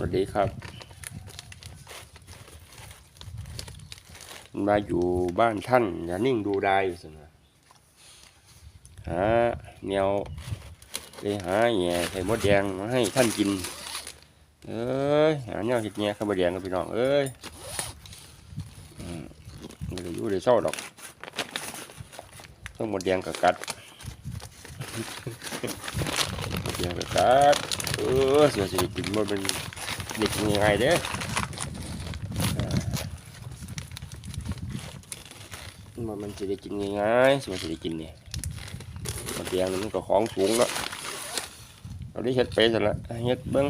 สวัสดีครับมาอยู่บ้านท่านอย่านิ่งดูได้สินะหาแนวไปหาแหน่ไข่มดแดงมาให้ท่านกิน เอ้ยหาแนวเห็ดแหน่ไข่มดแดงกับพี่น้องเอ้ยอืมไม่ได้ยู่ได้เศร้าดอกต้องมดแดงกับกัดมดแดงกับกัดเออเสียสิกินมันเป็น เด็กยังไงเด้อมันมันจะได้กินง่ายๆสิมันจะได้กินเนี่ยมันเตียงนี่มันก็ของสูงแล้วเราได้เฮ็ดไปซะละเฮ็ดเบิ้ง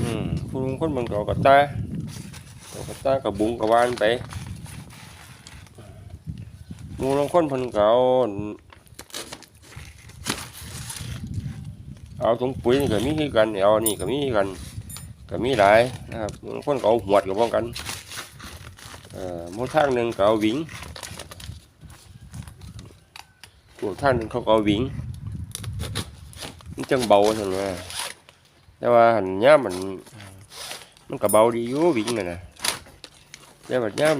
อืมผู้ลงคนเบิ่งก็เอกระตาเอากระตากระบุงกระวานไปมูลงคนพิ่นก็เอา เอาถุงปุ๋ยนี่ก็มีคือกันเอานี่ก็มีคือกันก็มีหลายนะครับหมู่ลางคนก็เอาหวดกับพร้อมกันเอ่อหมูทางหนึ่งก็เอาหวิงตัวทางหนึ่งเขาก็เอาหวิงมันจังเบาสันว่าแต่ว่าหันย่ามมันมันก็เบาดีอยู่หวิงน่ะนะแต่ว่าย่าม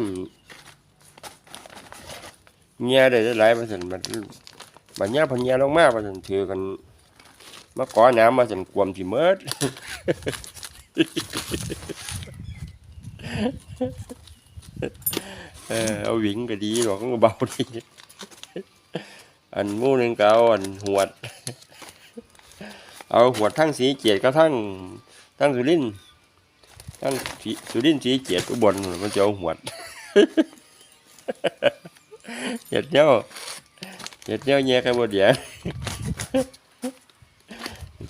เงียได้หลายมาสันมันมันย่ามพันเงียลงมามาสันถือกัน มาก่อน้ำมาสันกวมที่เมิดเออเอาหวิงก็ดีหรอกเบาดีอันมู่หนึงก็เอาอันหวด เอาหวดทั้งสีเกียรติก็ทั้งทั้งสุรินทั้งสุรินสีเกียรติอุบลมันจะเอาหวดเห็ดเนี้ยเห็ดเนี้ยแย่กันหมดเดีย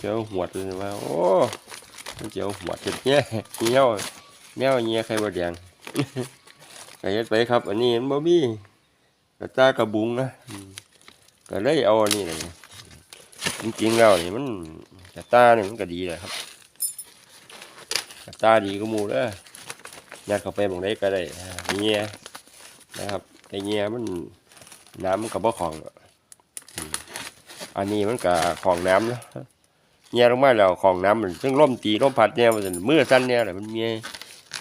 วมันจะเอาหวดเลยว่าโอ้มันจะเอาหวดเห็ดเนี้ยเนี้ยแมวแย่ใครบ่เดียงก็เฮ็ดไปครับ อันนี้มันบ่มีกระตากระบุงนะก็เลยเอาอันนี้เลยจริงๆแล้วนี่มันกระตาเนี่ยมันก็ดีเลยครับกระตาดีก็มูเด้อยัดเข้าไปบางได้ก็ได้เงี้ยนะครับไอเงี้ยมันน้ำมันก็บ่ของอันนี้มันก็ของน้ำนะ เงี้ยลงมาแล้วของน้ำมันซึ่งล่มตีล่มพัดเนี่ยมันมือสั้นเนี่ยแหละมันมี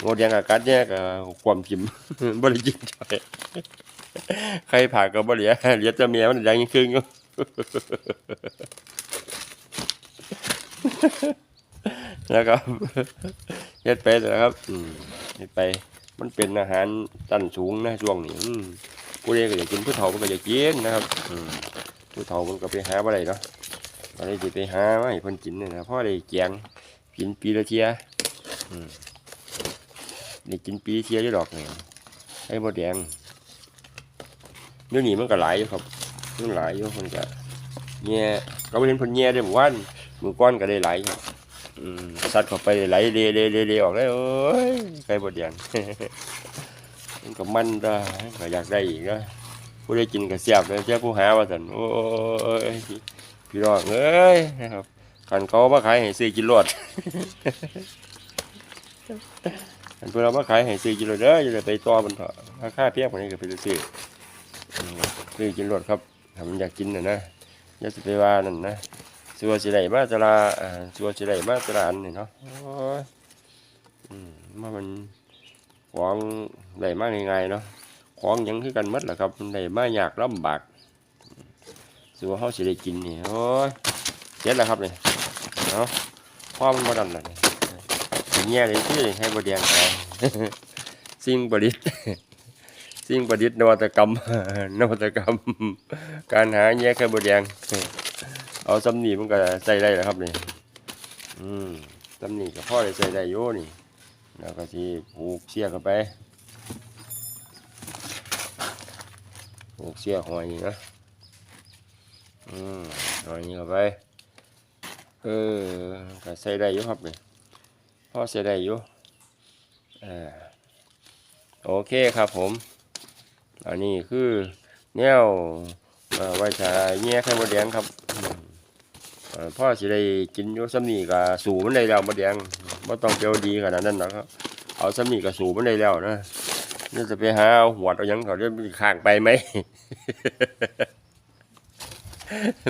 งดยังอากาศเนี่ยก็ความจิมบริจิตใจอยใครผ่าก็บริเลียเหลียจะเมียมันยังยิ่งครึ่งอยู่แล้วก็เฮ็ดไปนะครับอืมเฮ็ดไป มันเป็นอาหารชั้นสูงนะช่วงนี้อืมผู้ใดก็อยากกินผู้เฒ่าก็อยากกินนะครับผู้เฒ่ามันก็ไปหาบ่ได้เนาะ ก็เลยสิไปหามาให้เพิ่นกินนี่นะพราะได้แจงกินปีละเทียนี่กินปีเทียอยู่ดอกเนี่ยไอ้มดแดงเดี๋ยวนี้มันก็หลายอยู่ครับมันหลายอยู่มันก็แง่ก็ไปเห็นผลแง่ได้หมู่บ้านมือก้อนก็ได้หลายครับอืมสัตว์เข้าไปไหลเดเดเดเดออกได้โอ้ยไก่มดแดงมันก็มันได้ก็อยากได้อีกนะผู้ได้กินก็เสียบเลยเจ้าผู้หาว่าสันโอ้ย พี่น้องเอ้ยนะครับคันเขามาขายให้ซื้อกินรวดอันเพื่อเรามาขายให้ซื้อกิโลเด้ออย่าไปต่อมันเถอะราคาเพียงกว่านี้ก็ไปซื้ออืมซื้อกินรถครับถ้ามันอยากกินน่ะนะอย่าสิไปว่านั่นนะสัวสิได้มาแตลาอ่าสัวสิได้มาแตลาอันนี่เนาะโอ้ยอืมมามันของได้มาง่ายๆเนาะของหยังคือกันหมดแหละครับมันได้มายากลำบาก สัวเฮาสิได้กินนี่โอ้ยเจ็ดแล้วครับนี่เนาะความมันบ่ดันล่ะนี่อย่างเงี้ยเลยที่ให้บดแดงไปสิ่งประดิษฐ์สิ่งประดิษฐ์นวัตกรรมนวัตกรรม การหาแยกไข่บดแดงเอาสำนีมันก็ใส่ได้แล้วครับนี่อืมสำนีกับพ่อได้ใส่ได้โยนี่แล้วก็ที่ผูกเสียเข้าไปผูกเสียหอยนี่นะ อืมหอยนี่เข้าไปเออก็ใส่ได้อยู่ครับนี่พอเสียได้อยู่อ่าโอเคครับผม อันนี้คือแนวเอ่อไว้ชาแง่ไข่มดแดงครับอืมเอ่อพ่อสิได้กินยู่ซ้ำนี่ก็สูมันได้แล้วมดแดงไม่ต้องเปรี้ยวดีขนาดนั้นนะครับเอาซ้ำนี่ก็สูมันได้แล้วนะนี่จะไปหาหัวเอาหยังเขาเรียกข้างไปไหม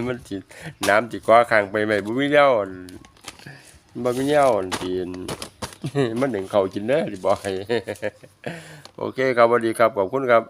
มันจีน้ำจีก้อข้างไปไหมบุ้ยแล้วบุ้มีแนวจีนมันหนึ่งเขากินเด้อสิบอยโอเคครับสวัสดีครับขอบคุณครับ